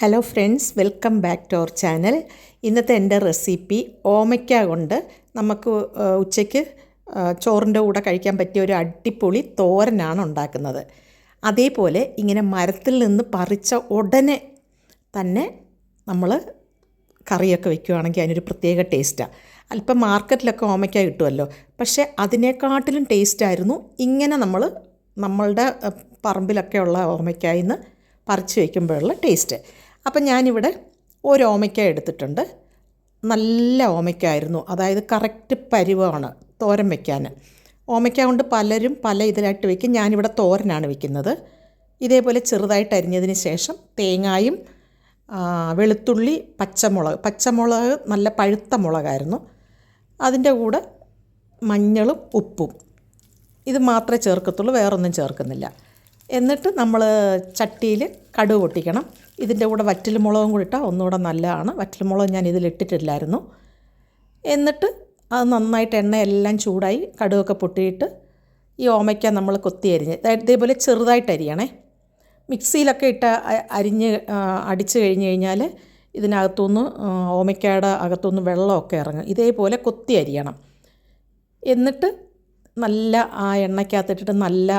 Hello friends welcome back to our channel ഇന്നത്തെ എന്റെ recipe ഓമയ്ക്ക കൊണ്ട് നമുക്ക് ഉച്ചയ്ക്ക് ചോറിന്റെ കൂടെ കഴിക്കാൻ പറ്റിയ ഒരു അടിപൊളി തോരനാണ് ഉണ്ടാക്കുന്നത്. അതേപോലെ ഇങ്ങനെ മരത്തിൽ നിന്ന് പറിച്ച ഉടനെ തന്നെ നമ്മൾ കറിയൊക്കെ വെക്കുകയാണെങ്കിൽ അതിനൊരു പ്രത്യേക ടേസ്റ്റാണ് അല്പം മാർക്കറ്റിലൊക്കെ ഓമയ്ക്ക കിട്ടുമല്ലോ പക്ഷേ അതിനേക്കാട്ടിലും ടേസ്റ്റായിരുന്നു ഇങ്ങനെ നമ്മൾ നമ്മളുടെ പറമ്പിലൊക്കെ ഉള്ള ഓമയ്ക്കായിൽ നിന്ന് പറിച്ച് വയ്ക്കുമ്പോഴുള്ള ടേസ്റ്റ് അപ്പം ഞാനിവിടെ ഒരു ഓമയ്ക്ക എടുത്തിട്ടുണ്ട്. നല്ല ഓമയ്ക്കായിരുന്നു. അതായത് കറക്റ്റ് പരിവമാണ് തോരൻ വയ്ക്കാൻ ഓമയ്ക്ക കൊണ്ട് പലരും പല ഇതിലായിട്ട് വയ്ക്കും ഞാനിവിടെ തോരനാണ് വയ്ക്കുന്നത് ഇതേപോലെ ചെറുതായിട്ട് അരിഞ്ഞതിന് ശേഷം തേങ്ങായും വെളുത്തുള്ളി പച്ചമുളക് പച്ചമുളക് നല്ല പഴുത്ത മുളകായിരുന്നു. അതിന്റെ കൂടെ മഞ്ഞളും ഉപ്പും. ഇത് മാത്രമേ ചേർക്കത്തുള്ളൂ വേറൊന്നും ചേർക്കുന്നില്ല. എന്നിട്ട് നമ്മൾ ചട്ടിയിൽ കടുക് പൊട്ടിക്കണം. ഇതിന്റെ കൂടെ വറ്റൽ മുളകും കൂടി ഇട്ടാൽ ഒന്നുകൂടെ നല്ലതാണ്. വറ്റൽ മുളക് ഞാൻ ഇതിലിട്ടിട്ടില്ലായിരുന്നു എന്നിട്ട് അത് നന്നായിട്ട് എണ്ണയെല്ലാം ചൂടായി കടുകൊക്കെ പൊട്ടിയിട്ട് ഈ ഓമയ്ക്ക നമ്മൾ കൊത്തി അരിഞ്ഞ് ഇതേപോലെ ചെറുതായിട്ട് അരിയണേ. മിക്സിയിലൊക്കെ ഇട്ട് അരിഞ്ഞ് അടിച്ചു കഴിഞ്ഞ് കഴിഞ്ഞാൽ ഇതിനകത്തുനിന്ന് ഓമയ്ക്കയുടെ അകത്തുനിന്ന് വെള്ളമൊക്കെ ഇറങ്ങും. ഇതേപോലെ കൊത്തി അരിയണം. എന്നിട്ട് നല്ല ആ എണ്ണയ്ക്കകത്തിട്ടിട്ട് നല്ല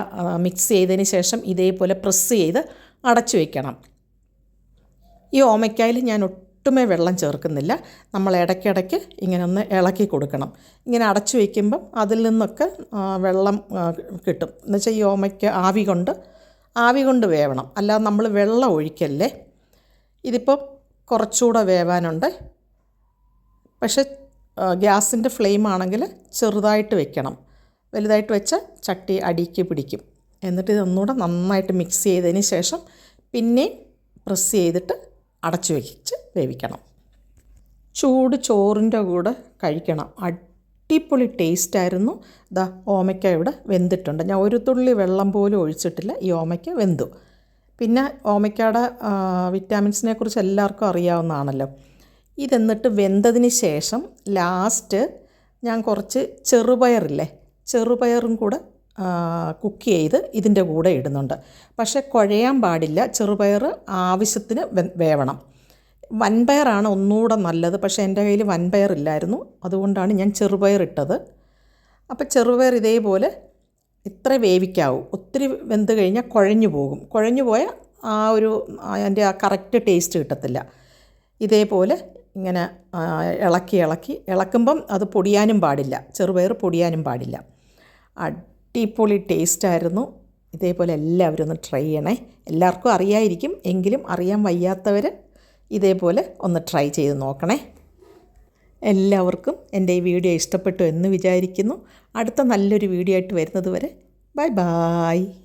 മിക്സ് ചെയ്തതിന് ശേഷം ഇതേപോലെ പ്രസ് ചെയ്ത് അടച്ചു വയ്ക്കണം ഈ ഓമയ്ക്കായിൽ ഞാൻ ഒട്ടുമേ വെള്ളം ചേർക്കുന്നില്ല. നമ്മൾ ഇടയ്ക്കിടയ്ക്ക് ഇങ്ങനെ ഒന്ന് ഇളക്കി കൊടുക്കണം. ഇങ്ങനെ അടച്ചു വയ്ക്കുമ്പം അതിൽ നിന്നൊക്കെ വെള്ളം കിട്ടും. എന്നുവെച്ചാൽ ഈ ഓമയ്ക്ക ആവി കൊണ്ട് ആവി കൊണ്ട് വേവണം. അല്ലാതെ നമ്മൾ വെള്ളം ഒഴിക്കല്ലേ. ഇതിപ്പം കുറച്ചുകൂടെ വേവാനുണ്ട്. പക്ഷേ ഗ്യാസിന്റെ ഫ്ലെയിം ആണെങ്കിൽ ചെറുതായിട്ട് വെക്കണം. വലുതായിട്ട് വെച്ച ചട്ടി അടിക്ക് പിടിക്കും. എന്നിട്ട് ഇതൊന്നുകൂടെ നന്നായിട്ട് മിക്സ് ചെയ്തതിന് ശേഷം പിന്നെ പ്രസ് ചെയ്തിട്ട് അടച്ചു വെച്ച് വേവിക്കണം. ചൂട് ചോറിന്റെ കൂടെ കഴിക്കണം. അടിപൊളി ടേസ്റ്റായിരുന്നു ദാ ഓമയ്ക്ക ഇവിടെ വെന്തിട്ടുണ്ട്. ഞാൻ ഒരു തുള്ളി വെള്ളം പോലും ഒഴിച്ചിട്ടില്ല. ഈ ഓമയ്ക്ക വെന്തു. പിന്നെ ഓമയ്ക്കയുടെ വിറ്റാമിൻസിനെ കുറിച്ച് എല്ലാവർക്കും അറിയാവുന്നതാണല്ലോ. ഇതെന്നിട്ട് വെന്തതിന് ശേഷം ലാസ്റ്റ് ഞാൻ കുറച്ച് ചെറുപയറില്ലേ ചെറുപയറും കൂടെ കുക്ക് ചെയ്ത് ഇതിന്റെ കൂടെ ഇടുന്നുണ്ട്. പക്ഷേ കുഴയാൻ പാടില്ല. ചെറുപയർ ആവശ്യത്തിന് വേവണം. വൻപയറാണ് ഒന്നുകൂടെ നല്ലത്. പക്ഷേ എന്റെ കയ്യിൽ വൻപയർ ഇല്ലായിരുന്നു അതുകൊണ്ടാണ് ഞാൻ ചെറുപയർ ഇട്ടത് അപ്പോൾ ചെറുപയർ ഇതേപോലെ ഇത്ര വേവിക്കാവൂ. ഒത്തിരി വെന്ത് കഴിഞ്ഞാൽ കുഴഞ്ഞു പോകും. കുഴഞ്ഞു പോയാൽ ആ ഒരു അതിന്റെ ആ കറക്റ്റ് ടേസ്റ്റ് കിട്ടത്തില്ല. ഇതേപോലെ ഇങ്ങനെ ഇളക്കി ഇളക്കി. ഇളക്കുമ്പം അത് പൊടിയാനും പാടില്ല. ചെറുപയർ പൊടിയാനും പാടില്ല. അടിപൊളി ടേസ്റ്റ് ആയിരുന്നു. ഇതേപോലെ എല്ലാവരും ഒന്ന് ട്രൈ ചെയ്യണേ. എല്ലാവർക്കും അറിയായിരിക്കും. എങ്കിലും അറിയാൻ വയ്യാത്തവർ ഇതേപോലെ ഒന്ന് ട്രൈ ചെയ്ത് നോക്കണേ. എല്ലാവർക്കും എന്റെ ഈ വീഡിയോ ഇഷ്ടപ്പെട്ടു എന്ന് വിചാരിക്കുന്നു. അടുത്ത നല്ലൊരു വീഡിയോ ആയിട്ട് വരുന്നത് വരെ ബൈ ബായ്